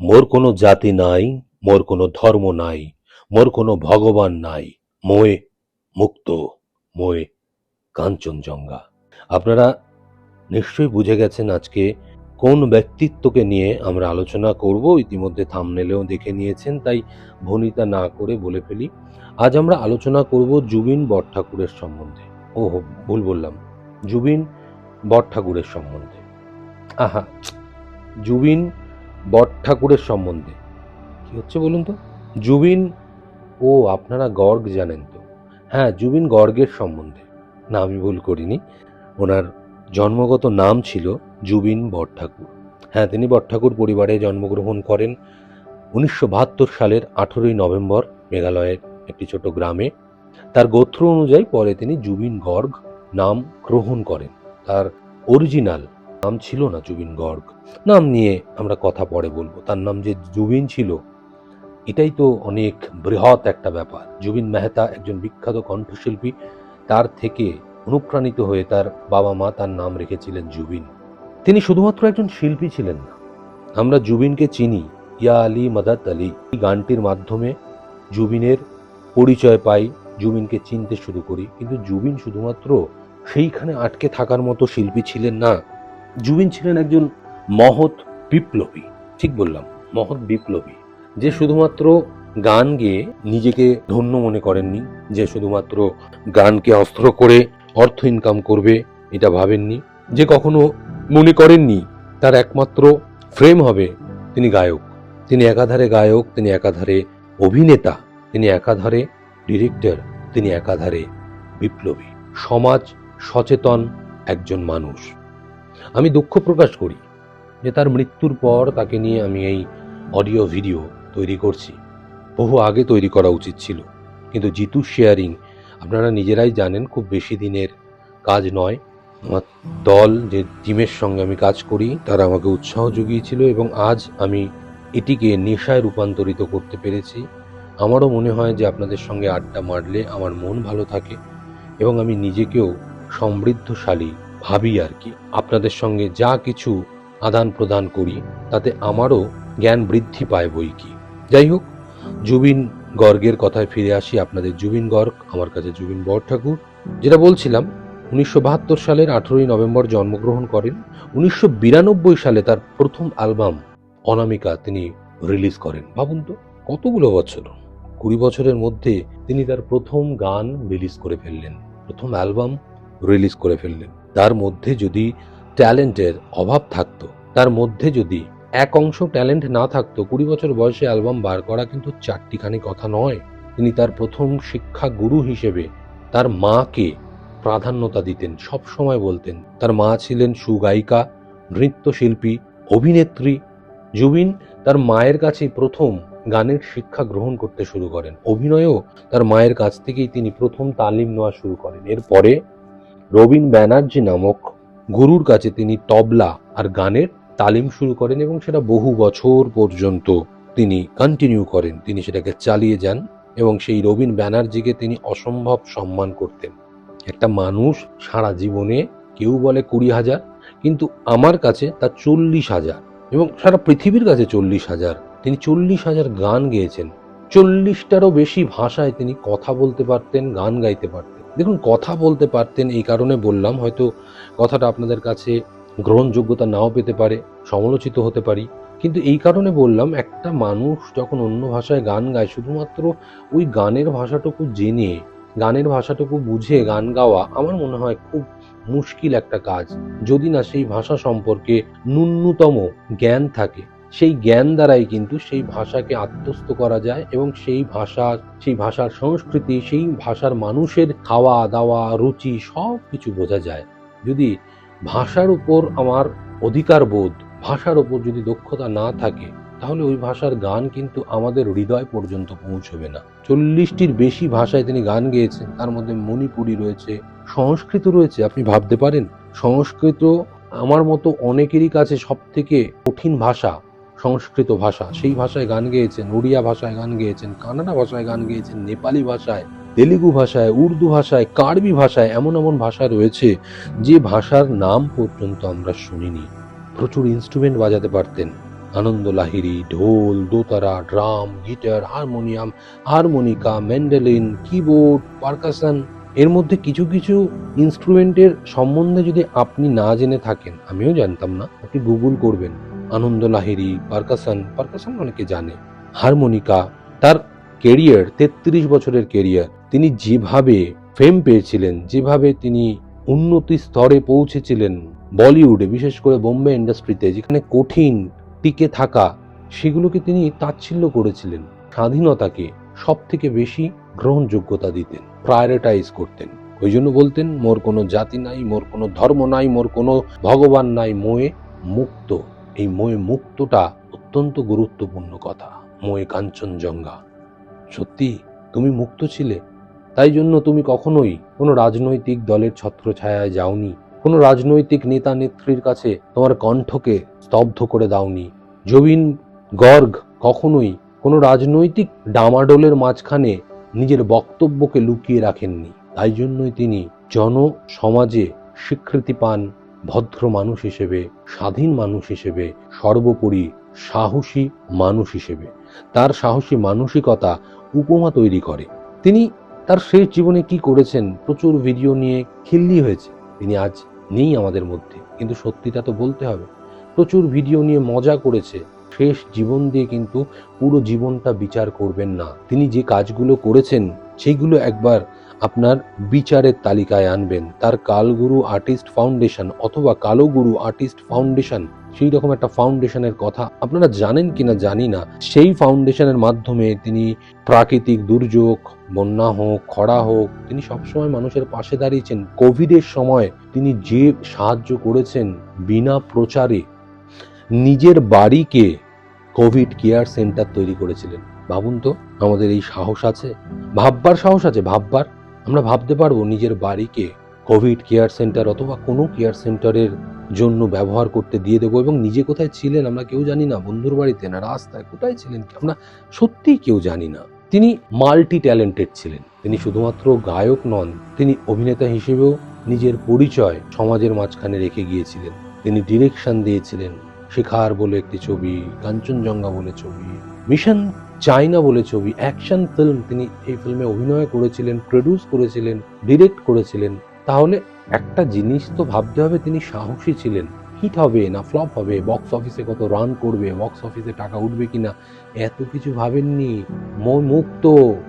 মোর কোনো জাতি নাই, মোর কোনো ধর্ম নাই, মোর কোনো ভগবান নাই, মোয়ে মুক্ত, মোয়ে কাঞ্চনজঙ্ঘা। আপনারা নিশ্চয়ই বুঝে গেছেন আজকে কোন ব্যক্তিত্বকে নিয়ে আমরা আলোচনা করব। ইতিমধ্যে থামনেলেও দেখে নিয়েছেন, তাই ভনিতা না করে বলে ফেলি। আজ আমরা আলোচনা করব জুবিন বটঠাকুরের সম্বন্ধে। ও ভুল বললাম। জুবিন বটঠাকুরের সম্বন্ধে। আহা, জুবিন বটঠাকুরের সম্বন্ধে। কি হচ্ছে বলুন তো? জুবিন, ও আপনারা গর্গ জানেন তো? হ্যাঁ জুবিন গর্গের সম্বন্ধে। না, আমি ভুল করিনি। ওনার জন্মগত নাম ছিল জুবিন বটঠাকুর হ্যাঁ তিনি বটঠাকুর পরিবারে জন্মগ্রহণ করেন উনিশশো বাহাত্তর সালের আঠেরোই নভেম্বর মেঘালয়ের একটি ছোট গ্রামে। তার গোত্র অনুযায়ী পরে তিনি জুবিন গর্গ নাম গ্রহণ করেন। তার অরিজিনাল নাম ছিল না জুবিন গর্গ। নাম নিয়ে আমরা কথা পরে বলব। তার নাম যে জুবিন ছিল, এটাই তো অনেক বৃহৎ একটা ব্যাপার। জুবিন মেহতা একজন বিখ্যাত কণ্ঠশিল্পী, তার থেকে অনুপ্রাণিত হয়ে তার বাবা মা তার নাম রেখেছিলেন জুবিন। তিনি শুধুমাত্র একজন শিল্পী ছিলেন না। আমরা জুবিনকে চিনি। ইয়া আলী মাদাত আলী। এই গানটির মাধ্যমে জুবিনের পরিচয় পাই, জুবিনকে চিনতে শুরু করি। কিন্তু জুবিন শুধুমাত্র সেইখানে আটকে থাকার মতো শিল্পী ছিলেন না। জুবিন ছিলেন একজন মহৎ বিপ্লবী, ঠিক বললাম, মহৎ বিপ্লবী, যে শুধুমাত্র গান গেয়ে নিজেকে ধন্য মনে করেননি, যে শুধুমাত্র গানকে অস্ত্র করে অর্থ ইনকাম করবে, এটা ভাবেননি, যে কখনো মনে করেননি তার একমাত্র ফ্রেম হবে তিনি গায়ক। তিনি একাধারে গায়ক, তিনি একাধারে অভিনেতা, তিনি একাধারে ডিরেক্টর তিনি একাধারে বিপ্লবী। সমাজ সচেতন একজন মানুষ। আমি দুঃখ প্রকাশ করি যে তার মৃত্যুর পর তাকে নিয়ে আমি এই অডিও ভিডিও তৈরি করছি। বহু আগে তৈরি করা উচিত ছিল, কিন্তু জিতু শেয়ারিং, আপনারা নিজেরাই জানেন, খুব বেশি দিনের কাজ নয়। আমার দল যে টিমের সঙ্গে আমি কাজ করি, তারা আমাকে উৎসাহ জুগিয়েছিল এবং আজ আমি এটিকে নেশায় রূপান্তরিত করতে পেরেছি। আমারও মনে হয় যে আপনাদের সঙ্গে আড্ডা মারলে আমার মন ভালো থাকে এবং আমি নিজেকেও সমৃদ্ধশালী ভাবি আর কি, আপনাদের সঙ্গে যা কিছু আদান প্রদান করি, তাতে আমারও জ্ঞান বৃদ্ধি পায় বই কি। যাই হোক, জুবিন গর্গের কথায় ফিরে আসি আপনাদের জুবিন গর্গ, আমার কাছে জুবিন বরঠাকুর। যেটা বলছিলাম, উনিশশো বাহাত্তর সালের আঠেরোই নভেম্বর জন্মগ্রহণ করেন। উনিশশো বিরানব্বই সালে তার প্রথম অ্যালবাম অনামিকা তিনি রিলিজ করেন। ভাবুন তো, কতগুলো বছর? কুড়ি বছরের মধ্যে তিনি তার প্রথম গান রিলিজ করে ফেললেন, প্রথম অ্যালবাম রিলিজ করে ফেললেন। তার মধ্যে যদি ট্যালেন্টের অভাব থাকতো, তার মধ্যে যদি এক অংশ ট্যালেন্ট না থাকতো, কুড়ি বছর বয়সে অ্যালবাম বার করা কিন্তু চারটিখানি কথা নয়। তিনি তার প্রথম শিক্ষা গুরু হিসেবে তার মাকে প্রাধান্যতা দিতেন, সব সময় বলতেন। তার মা ছিলেন সুগায়িকা, নৃত্যশিল্পী, অভিনেত্রী। জুবিন তার মায়ের কাছেই প্রথম গানের শিক্ষা গ্রহণ করতে শুরু করেন। অভিনয়েও তার মায়ের কাছ থেকেই তিনি প্রথম তালিম নেওয়া শুরু করেন। এরপরে রবীন ব্যানার্জি নামক গুরুর কাছে তিনি তবলা আর গানের তালিম শুরু করেন এবং সেটা বহু বছর পর্যন্ত তিনি কন্টিনিউ করেন। তিনি সেটাকে চালিয়ে যান এবং সেই রবীন ব্যানার্জিকে তিনি অসম্ভব সম্মান করতেন। একটা মানুষ সারা জীবনে কেউ বলে কুড়ি হাজার, কিন্তু আমার কাছে তার চল্লিশ হাজার এবং সারা পৃথিবীর কাছে চল্লিশ হাজার। তিনি চল্লিশ হাজার গান গেয়েছেন। চল্লিশটারও বেশি ভাষায় তিনি কথা বলতে পারতেন, গান গাইতে পারতেন। দেখুন, কথা বলতে পারতেন, এই কারণে বললাম, হয়তো কথাটা আপনাদের কাছে গ্রহণযোগ্যতা নাও পেতে পারে, সমালোচিত হতে পারি। কিন্তু এই কারণে বললাম, একটা মানুষ যখন অন্য ভাষায় গান গায়, শুধুমাত্র ওই গানের ভাষাটুকু জেনে, গানের ভাষাটুকু বুঝে গান গাওয়া আমার মনে হয় খুব মুশকিল একটা কাজ। যদি না সেই ভাষা সম্পর্কে ন্যূনতম জ্ঞান থাকে। সেই জ্ঞান দ্বারাই কিন্তু সেই ভাষাকে আত্মস্থ করা যায় এবং সেই ভাষার সেই ভাষার সংস্কৃতি, সেই ভাষার মানুষের খাওয়া, দাওয়া, রুচি সব কিছু বোঝা যায়। যদি ভাষার উপর আমার অধিকার বোধ, ভাষার উপর যদি দক্ষতা না থাকে, তাহলে ওই ভাষার গান কিন্তু আমাদের হৃদয় পর্যন্ত পৌঁছবে না। চল্লিশটির বেশি ভাষায় তিনি গান গেয়েছেন, তার মধ্যে মণিপুরি রয়েছে, সংস্কৃত রয়েছে, আপনি ভাবতে পারেন। সংস্কৃত আমার মতো অনেকেরই কাছে সব থেকে কঠিন ভাষা সংস্কৃত ভাষা। সেই ভাষায় গান গেয়েছেন, ওড়িয়া ভাষায় গান গেয়েছেন, কানাডা ভাষায় গান গেয়েছেন, নেপালি ভাষায়, তেলেগু ভাষায়, উর্দু ভাষায়, কার্বি ভাষায় এমন এমন ভাষা রয়েছে যে ভাষার নাম পর্যন্ত আমরা শুনিনি। প্রচুর ইনস্ট্রুমেন্ট বাজাতে পারতেন। আনন্দ লাহিড়ী, ঢোল, দোতারা, drum, guitar, harmonium, harmonica mandolin keyboard percussion এর মধ্যে কিছু কিছু ইনস্ট্রুমেন্টের সম্বন্ধে যদি আপনি না জেনে থাকেন, আমিও জানতাম না, আপনি গুগল করবেন। আনন্দ লাহিড়ী পারকাশন পারকাশন অনেকে জানে? হারমোনিকা, তার কেরিয়ার তেত্রিশ বছরের কেরিয়ার তিনি যেভাবে ফেম পেয়েছিলেন, যেভাবে তিনি উন্নতি স্তরে পৌঁছেছিলেন বলিউডে, বিশেষ করে বোম্বে ইন্ডাস্ট্রিতে, যেখানে কঠিন টিকে থাকা, সেগুলোকে তিনি তাচ্ছিল্য করেছিলেন, স্বাধীনতাকে সব থেকে বেশি গ্রহণযোগ্যতা দিতেন প্রায়োরিটাইজ করতেন। ওই জন্য বলতেন, মোর কোনো জাতি নাই, মোর কোনো ধর্ম নাই, মোর কোনো ভগবান নাই, মোয়ে মুক্ত। এই মোয়ে মুক্তটা অত্যন্ত গুরুত্বপূর্ণ কথা। মোয়ে কাঞ্চনজঙ্ঘা। সত্যি, তুমি মুক্ত ছিলে। তাই জন্য তুমি কখনোই কোনো রাজনৈতিক দলের ছত্রছায়ায় যাওনি। কোনো রাজনৈতিক নেতা নেত্রীর কাছে তোমার কণ্ঠকে স্তব্ধ করে দাওনি। জবিন গর্গ কখনোই কোনো রাজনৈতিক ডামাডোলের মাঝখানে নিজের বক্তব্যকে লুকিয়ে রাখেননি। তাই জন্যই তিনি জন সমাজে স্বীকৃতি পান ভদ্র মানুষ হিসেবে, স্বাধীন মানুষ হিসেবে, সর্বোপরি সাহসী মানুষ হিসেবে। তার সাহসী মানসিকতা উপমা তৈরি করে। তিনি তার শেষ জীবনে কি করেছেন, প্রচুর ভিডিও নিয়ে খিল্লি হয়েছে। তিনি আজ নেই আমাদের মধ্যে, কিন্তু সত্যিটা তো বলতে হবে। প্রচুর ভিডিও নিয়ে মজা করেছে। শেষ জীবন দিয়ে কিন্তু পুরো জীবনটা বিচার করবেন না। তিনি যে কাজগুলো করেছেন, সেইগুলো একবার আপনার বিচারের তালিকায় আনবেন। তার কালগুরু আর্টিস্ট ফাউন্ডেশন অথবা কালোগুরু আর্টিস্ট ফাউন্ডেশন, সেই রকম একটা ফাউন্ডেশনের কথা আপনারা জানেন কিনা জানি না। সেই ফাউন্ডেশনের মাধ্যমে তিনি প্রাকৃতিক দুর্যোগ, বন্যা হোক, খরা হোক, তিনি সবসময় মানুষের পাশে দাঁড়িয়েছেন। কোভিডের সময় তিনি যে সাহায্য করেছেন বিনা প্রচারে নিজের বাড়িকে কোভিড কেয়ার সেন্টার তৈরি করেছিলেন। ভাবুন তো, আমাদের এই সাহস আছে। ভাববার সাহস আছে, ভাববার। আমরা ভাবতে পারব নিজের বাড়িকে কোভিড কেয়ার সেন্টার অথবা কোনো কেয়ার সেন্টারের জন্য ব্যবহার করতে দিয়ে দেবো এবং নিজে কোথায় ছিলেন আমরা কেউ জানি না, বন্ধুর বাড়িতে না, রাস্তায় কোথায় ছিলেন আমরা সত্যিই কেউ জানি না। তিনি মাল্টি ট্যালেন্টেড ছিলেন। তিনি শুধুমাত্র গায়ক নন, তিনি অভিনেতা হিসেবেও নিজের পরিচয় সমাজের মাঝখানে রেখে গিয়েছিলেন। তিনি ডিরেকশন দিয়েছিলেন। শিখার বলে একটি ছবি, কাঞ্চনজঙ্ঘা বলে ছবি, মিশন চাইনা বলে ছবি, অ্যাকশন ফিল্ম তিনি এই ফিল্মে অভিনয় করেছিলেন প্রডিউস করেছিলেন ডিরেক্ট করেছিলেন। তাহলে একটা জিনিস তো ভাবতে হবে, তিনি সাহসী ছিলেন। হিট হবে না ফ্লপ হবে? বক্স অফিসে কত রান করবে? বক্স অফিসে টাকা উঠবে কিনা? এত কিছু ভাবেননি। মই মুক্ত,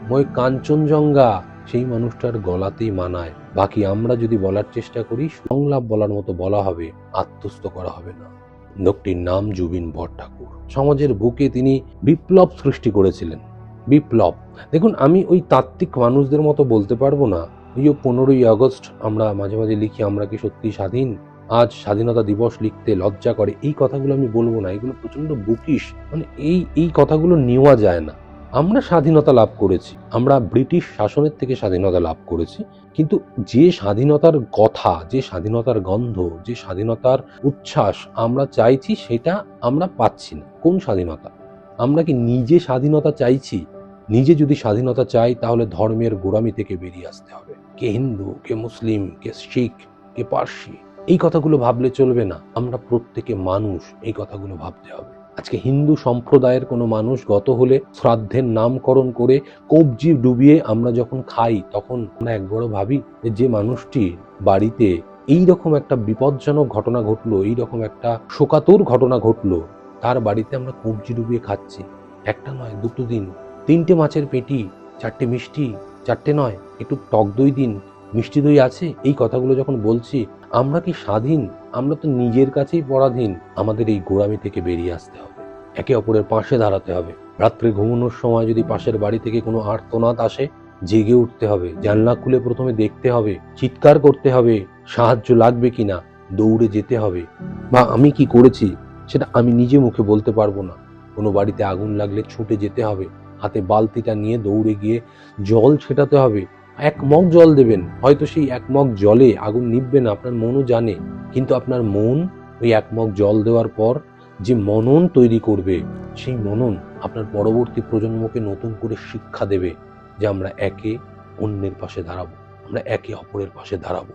মই কাঞ্চনজঙ্ঘা। সেই মানুষটার গলাতেই মানায়। বাকি আমরা যদি বলার চেষ্টা করি, সংলাপ বলার মতো বলা হবে, আত্মস্থ করা হবে না। লোকটির নাম জুবিন ভট্টাকুর সমাজের বুকে তিনি বিপ্লব সৃষ্টি করেছিলেন। বিপ্লব। দেখুন, আমি ওই তাত্ত্বিক মানুষদের মতো বলতে পারব না। ওই পনেরোই আগস্ট আমরা মাঝে মাঝে লিখি, আমরা কি সত্যি স্বাধীন? আজ স্বাধীনতা দিবস লিখতে লজ্জা করে। এই কথাগুলো আমি বলব না, এগুলো প্রচণ্ড বুকিশ। মানে এই এই কথাগুলো নেওয়া যায় না। আমরা স্বাধীনতা লাভ করেছি, আমরা ব্রিটিশ শাসনের থেকে স্বাধীনতা লাভ করেছি, কিন্তু যে স্বাধীনতার কথা, যে স্বাধীনতার গন্ধ, যে স্বাধীনতার উচ্ছ্বাস আমরা চাইছি সেটা আমরা পাচ্ছি না। কোন স্বাধীনতা? আমরা কি নিজে স্বাধীনতা চাইছি? নিজে যদি স্বাধীনতা চাই, তাহলে ধর্মের গোড়ামি থেকে বেরিয়ে আসতে হবে। কে হিন্দু, কে মুসলিম, কে শিখ, কে পার্সি, এই কথাগুলো ভাবলে চলবে না। আমরা প্রত্যেকে মানুষ, এই কথাগুলো ভাবতে হবে। আজকে হিন্দু সম্প্রদায়ের কোনো মানুষ গত হলে শ্রাদ্ধের নামকরণ করে কবজি ডুবিয়ে আমরা যখন খাই, তখন আমরা একবারও ভাবি যে যে মানুষটি বাড়িতে এই রকম একটা বিপজ্জনক ঘটনা ঘটলো এই রকম একটা শোকাতুর ঘটনা ঘটলো, তার বাড়িতে আমরা কবজি ডুবিয়ে খাচ্ছি। একটা নয়, দুটো দিন। তিনটে মাছের পেটি, চারটে মিষ্টি, চারটে নয়, একটু টক দই দিন। মিষ্টি দই আছে? এই কথাগুলো যখন বলছি আমরা কি স্বাধীন? আমরা তো নিজের কাছেই পরাধীন। আমাদের এই গোড়ামি থেকে বেরিয়ে আসতে হবে। একে অপরের পাশে দাঁড়াতে হবে। রাত্রে ঘুমানোর সময় যদি পাশের বাড়ি থেকে কোনো আর্তনাদ আসে, জেগে উঠতে হবে। জানলা খুলে প্রথমে দেখতে হবে, চিৎকার করতে হবে, সাহায্য লাগবে কিনা, দৌড়ে যেতে হবে। বা আমি কি করেছি, সেটা আমি নিজে মুখে বলতে পারব না। কোনো বাড়িতে আগুন লাগলে ছুটে যেতে হবে। হাতে বালতিটা নিয়ে দৌড়ে গিয়ে জল ছেটাতে হবে। এক মগ জল দেবেন। হয়তো সেই এক মগ জলে আগুন নিববে না, আপনার মনও জানে। কিন্তু আপনার মন ওই এক মগ জল দেওয়ার পর যে মনন তৈরি করবে, সেই মনন আপনার পরবর্তী প্রজন্মকে নতুন করে শিক্ষা দেবে যে আমরা একে অন্যের পাশে দাঁড়াবো, আমরা একে অপরের পাশে দাঁড়াবো।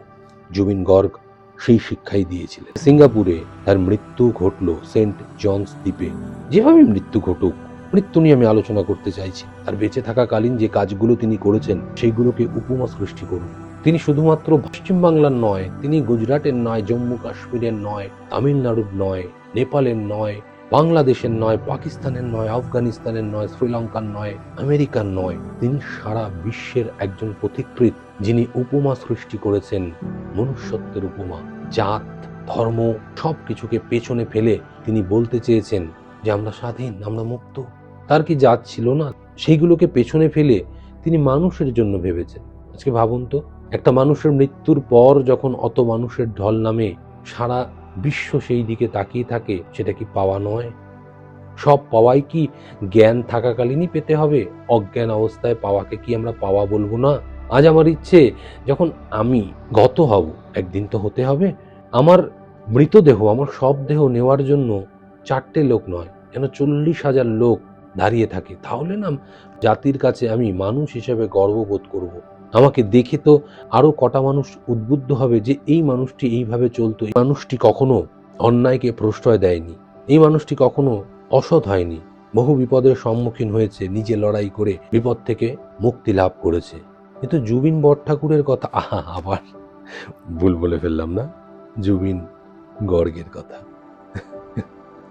জুবিন গর্গ সেই শিক্ষাই দিয়েছিলেন। সিঙ্গাপুরে তার মৃত্যু ঘটল সেন্ট জনস দ্বীপে। যেভাবে মৃত্যু ঘটুক মৃত্যু নিয়ে আমি আলোচনা করতে চাইছি। আর বেঁচে থাকাকালীন যে কাজগুলো তিনি করেছেন, সেইগুলোকে উপমা সৃষ্টি করুন। তিনি শুধুমাত্র পশ্চিমবাংলার নয়, তিনি গুজরাটের নয়, জম্মু কাশ্মীরের নয়, তামিলনাড়ুর নয়, নেপালের নয়, বাংলাদেশের নয়, পাকিস্তানের নয়, আফগানিস্তানের নয়, শ্রীলঙ্কার নয়, আমেরিকার নয়। তিনি সারা বিশ্বের একজন পথিকৃৎ, যিনি উপমা সৃষ্টি করেছেন, মনুষ্যত্বের উপমা। জাত, ধর্ম সব কিছুকে পেছনে ফেলে তিনি বলতে চেয়েছেন যে আমরা স্বাধীন, আমরা মুক্ত। তার কি জাত ছিল না? সেইগুলোকে পেছনে ফেলে তিনি মানুষের জন্য ভেবেছেন। আজকে ভাবুন তো, একটা মানুষের মৃত্যুর পর যখন অত মানুষের ঢল নামে, সারা বিশ্ব সেই দিকে তাকিয়ে থাকে, সেটা কি পাওয়া নয়? সব পাওয়াই কি জ্ঞান থাকাকালীনই পেতে হবে? অজ্ঞান অবস্থায় পাওয়াকে কি আমরা পাওয়া বলব না? আজ আমার ইচ্ছে, যখন আমি গত হব, একদিন তো হতে হবে। আমার মৃতদেহ, আমার সব দেহ নেওয়ার জন্য চারটে লোক নয় যেন চল্লিশ হাজার লোক দাঁড়িয়ে থাকে। তাহলে না জাতির কাছে আমি মানুষ হিসেবে গর্ববোধ করব। আমাকে দেখে তো আরও কটা মানুষ উদ্বুদ্ধ হবে যে এই মানুষটি এইভাবে চলতো। এই মানুষটি কখনো অন্যায়কে প্রশ্রয় দেয়নি। এই মানুষটি কখনো অসৎ হয়নি। বহু বিপদের সম্মুখীন হয়েছে, নিজে লড়াই করে বিপদ থেকে মুক্তি লাভ করেছে। কিন্তু জুবিন বটঠাকুরের কথা। আহা, আবার ভুল বলে ফেললাম না? জুবিন গর্গের কথা।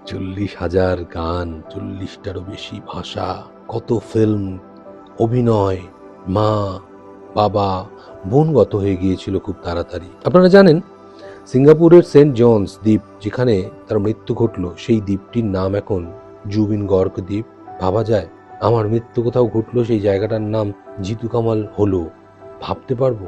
চল্লিশ হাজার গান, চল্লিশটারও বেশি ভাষা, কত ফিল্ম অভিনয়, মা, বাবা, বোনগত হয়ে গিয়েছিল খুব তাড়াতাড়ি। আপনারা জানেন, সিঙ্গাপুরের সেন্ট জনস দ্বীপ, যেখানে তার মৃত্যু ঘটলো, সেই দ্বীপটির নাম এখন জুবিন গর্গ দ্বীপ। ভাবা যায়, আমার মৃত্যু কোথাও ঘটলো, সেই জায়গাটার নাম জিতু কামাল হলো। ভাবতে পারব,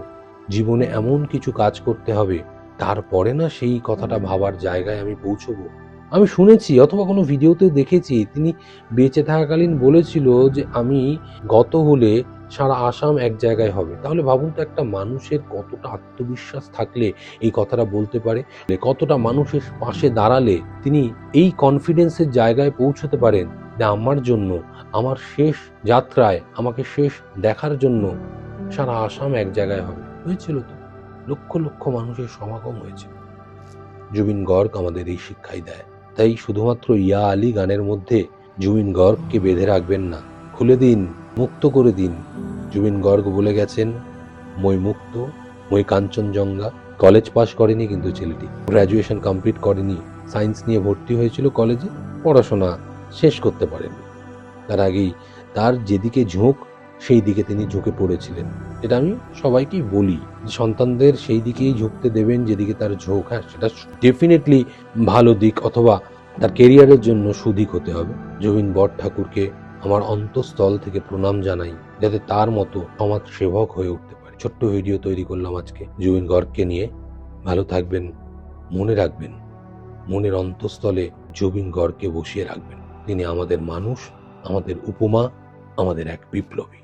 জীবনে এমন কিছু কাজ করতে হবে, তারপরে না সেই কথাটা ভাবার জায়গায় আমি পৌঁছবো। আমি শুনেছি অথবা কোনো ভিডিওতে দেখেছি, তিনি বেঁচে থাকাকালীন বলেছিল যে আমি গত হলে সারা আসাম এক জায়গায় হবে। তাহলে ভাবুন তো একটা মানুষের কতটা আত্মবিশ্বাস থাকলে এই কথাটা বলতে পারে কতটা মানুষের পাশে দাঁড়ালে তিনি এই কনফিডেন্সের জায়গায় পৌঁছতে পারেন যে আমার জন্য, আমার শেষ যাত্রায়, আমাকে শেষ দেখার জন্য সারা আসাম এক জায়গায় হবে। হয়েছিল তো। লক্ষ লক্ষ মানুষের সমাগম হয়েছিল। জুবিন গর্গ আমাদের এই শিক্ষাই দেয়। তাই শুধুমাত্র ইয়া আলী গানের মধ্যে জুবিন গর্গকে বেঁধে রাখবেন না। খুলে দিন, মুক্ত করে দিন। জুবিন গর্গ বলে গেছেন, মই মুক্ত, মই কাঞ্চনজঙ্ঘা। কলেজ পাশ করেনি কিন্তু ছেলেটি। গ্র্যাজুয়েশন কমপ্লিট করেনি। সায়েন্স নিয়ে ভর্তি হয়েছিল কলেজে। পড়াশোনা শেষ করতে পারেনি তার আগেই তার যেদিকে ঝোঁক সেই দিকে তিনি ঝুঁকে পড়েছিলেন। এটা আমি সবাইকেই বলি সন্তানদের সেই দিকেই ঝুঁকতে দেবেন, যেদিকে তার ঝোঁক হ্যাঁ সেটা ডেফিনেটলি ভালো দিক অথবা তার কেরিয়ারের জন্য সুদিক হতে হবে। জবিন বট ঠাকুরকে আমার অন্তঃস্থল থেকে প্রণাম জানাই, যাতে তার মতো সমাজ সেবক হয়ে উঠতে পারে। ছোট্ট ভিডিও তৈরি করলাম আজকে জুবিন গর্গকে নিয়ে। ভালো থাকবেন, মনে রাখবেন, মনের অন্তঃস্থলে জবিন গর্গকে বসিয়ে রাখবেন। তিনি আমাদের মানুষ, আমাদের উপমা, আমাদের এক বিপ্লবী।